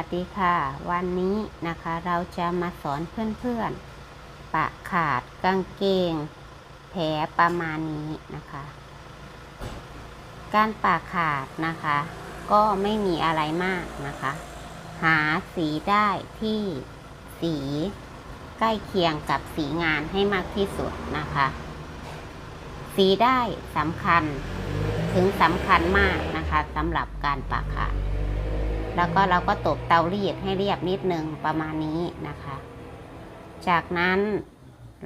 วัสดีค่ะ วันนี้นะคะเราจะมาสอนเพื่อนๆ ปะขาดกางเกง แผลประมาณนี้นะคะ การปะขาดนะคะ ก็ไม่มีอะไรมากนะคะ หาสีได้ที่สีใกล้เคียงกับสีงานให้มากที่สุดนะคะ สีได้สำคัญถึงสำคัญมากนะคะสำหรับการปะขาด แล้วก็เราก็ตบเตารีดให้เรียบนิดนึงประมาณนี้นะคะ จากนั้น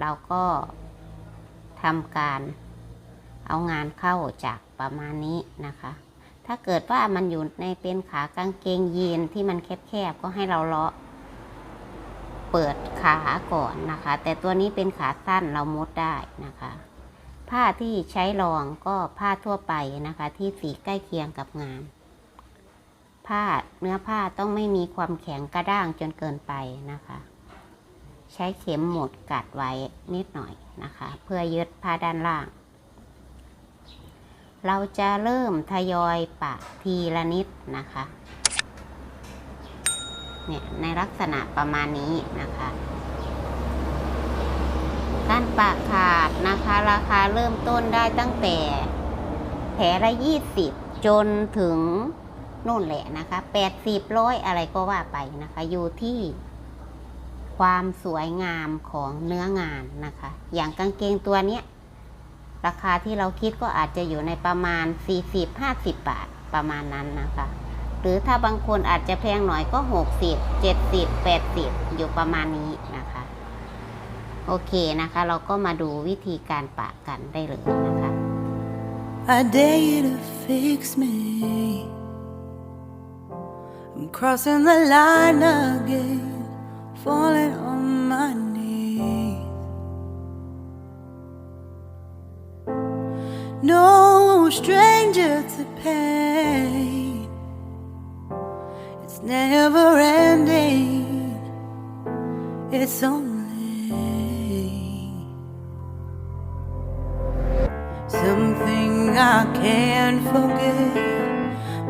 เราก็ทำการเอางานเข้าจากประมาณนี้นะคะ ถ้าเกิดว่ามันอยู่ในเป็นขากางเกงยีนที่มันแคบๆก็ให้เราเลาะเปิดขาก่อนนะคะ แต่ตัวนี้เป็นขาสั้นเรามดได้นะคะ ผ้าที่ใช้รองก็ผ้าทั่วไปนะคะ ที่สีใกล้เคียงกับงาน ผ้าเนื้อผ้าต้องไม่มีความแข็งกระด้างจนเกินไปนะคะ ใช้เข็มหมุดกัดไว้นิดหน่อยนะคะ เพื่อยึดผ้าด้านล่าง เราจะเริ่มทยอยปะทีละนิดนะคะเนี่ยในลักษณะประมาณนี้นะคะ การปะขาดนะคะ ราคาเริ่มต้นได้ตั้งแต่แผลละยี่สิบจนถึง นู่นแหละนะคะแปดสิบร้อยอะไรก็ว่าไปนะคะ อยู่ที่ความสวยงามของเนื้องานนะคะ อย่างกางเกงตัวเนี้ยราคาที่เราคิดก็อาจจะอยู่ในประมาณ 40-50 บาทประมาณนั้นนะคะ หรือถ้าบางคนอาจจะแพงหน่อยก็ 60 70 80 อยู่ประมาณนี้นะคะ โอเคนะคะ เราก็มาดูวิธีการปะกันได้เลยนะคะ I dare you to fix me. I'm crossing the line again, falling on my knees. No stranger to pain, it's never ending, it's only. Something I can't forget.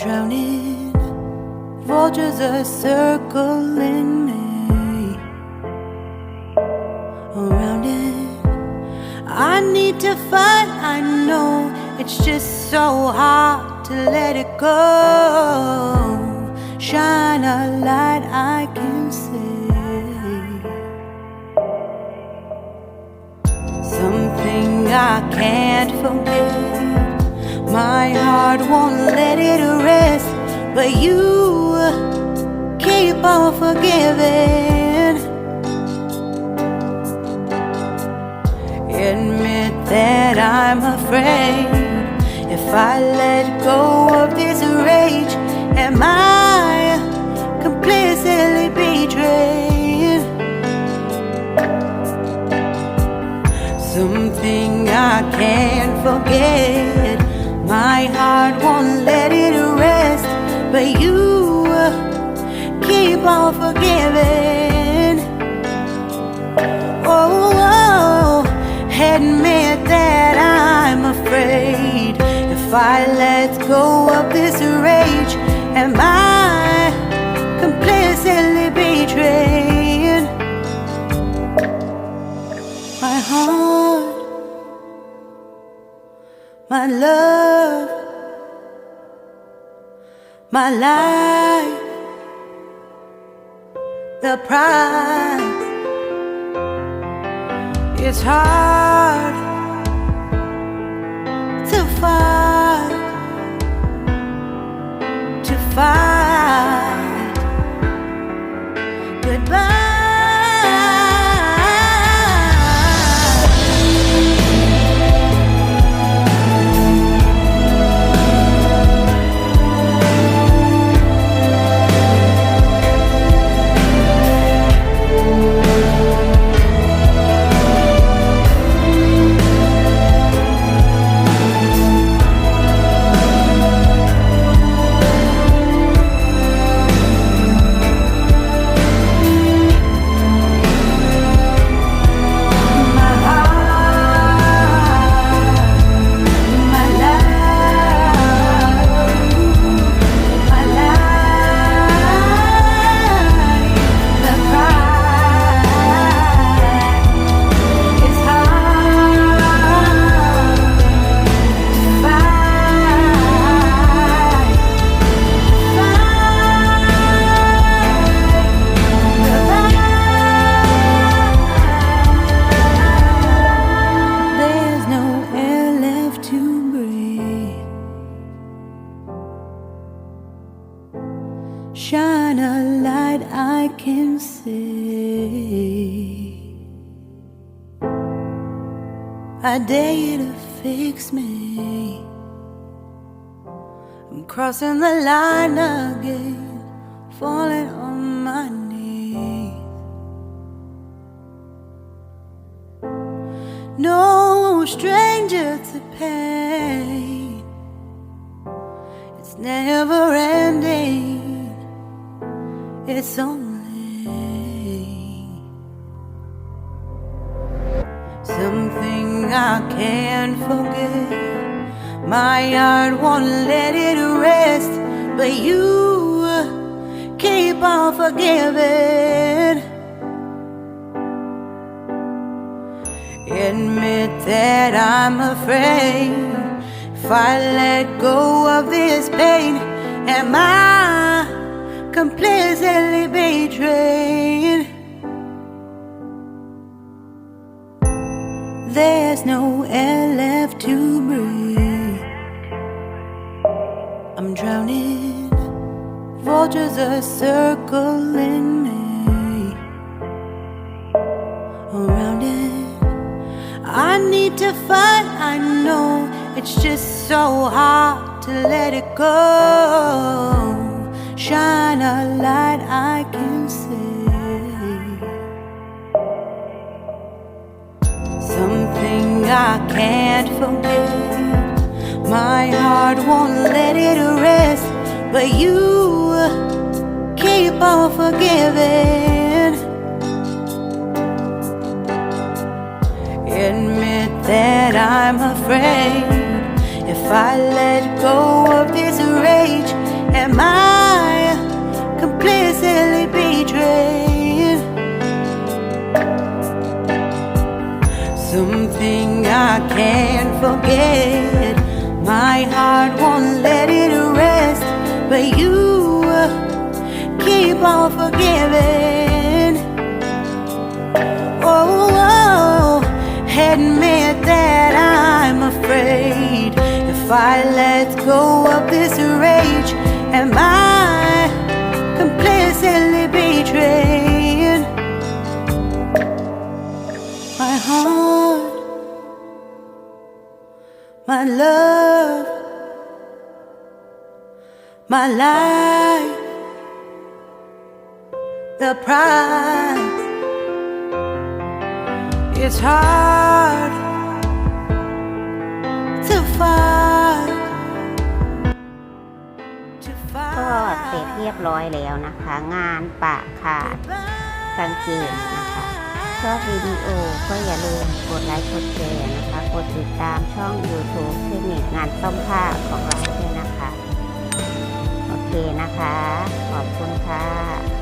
drowning. Vultures are circling me. Around it, I need to fight. I know it's just so hard to let it go. Shine a light I can see. Something I can't forget. My heart won't let it rest, but you keep on forgiving. Admit that I'm afraid. If I let go of this rage, am I completely betrayed? Something I can't forget. My heart won't let it rest, but you keep on forgiving. Oh, oh, admit that I'm afraid. If I let go of this rage, am I completely betrayed? My heart, my love, my life, the price. It's hard to fight, to fight. Shine a light I can see. I dare you to fix me. I'm crossing the line again, falling on my knees. No stranger to pain, it's never ending, it's only something I can't forget. My heart won't let it rest, but you keep on forgiving. Admit that I'm afraid if I let go of this pain, am I completely betrayed? There's no air left to breathe. I'm drowning. Vultures are circling me. Around it, I need to fight. I know it's just so hard to let it go. Shine a light I can see. Something I can't forget. My heart won't let it rest, but you keep on forgiving. Admit that I'm afraid. If I let go of this rage, am I completely betrayed? Something I can't forget. My heart won't let it rest, but you uh, keep on forgiving. Oh, oh, admit that I'm afraid. If I let go of this my love, my life, the price. It's hard to find. To ก็เสร็จเรียบร้อยแล้วนะคะ งานปะขาดกางเกงนะ ชอบวิดีโอก็อย่าลืมกดไลค์กดแชร์นะคะ กดติดตามช่อง YouTube เทคนิคงานต้มผ้าของเราด้วยนะคะ โอเคนะคะ ขอบคุณค่ะ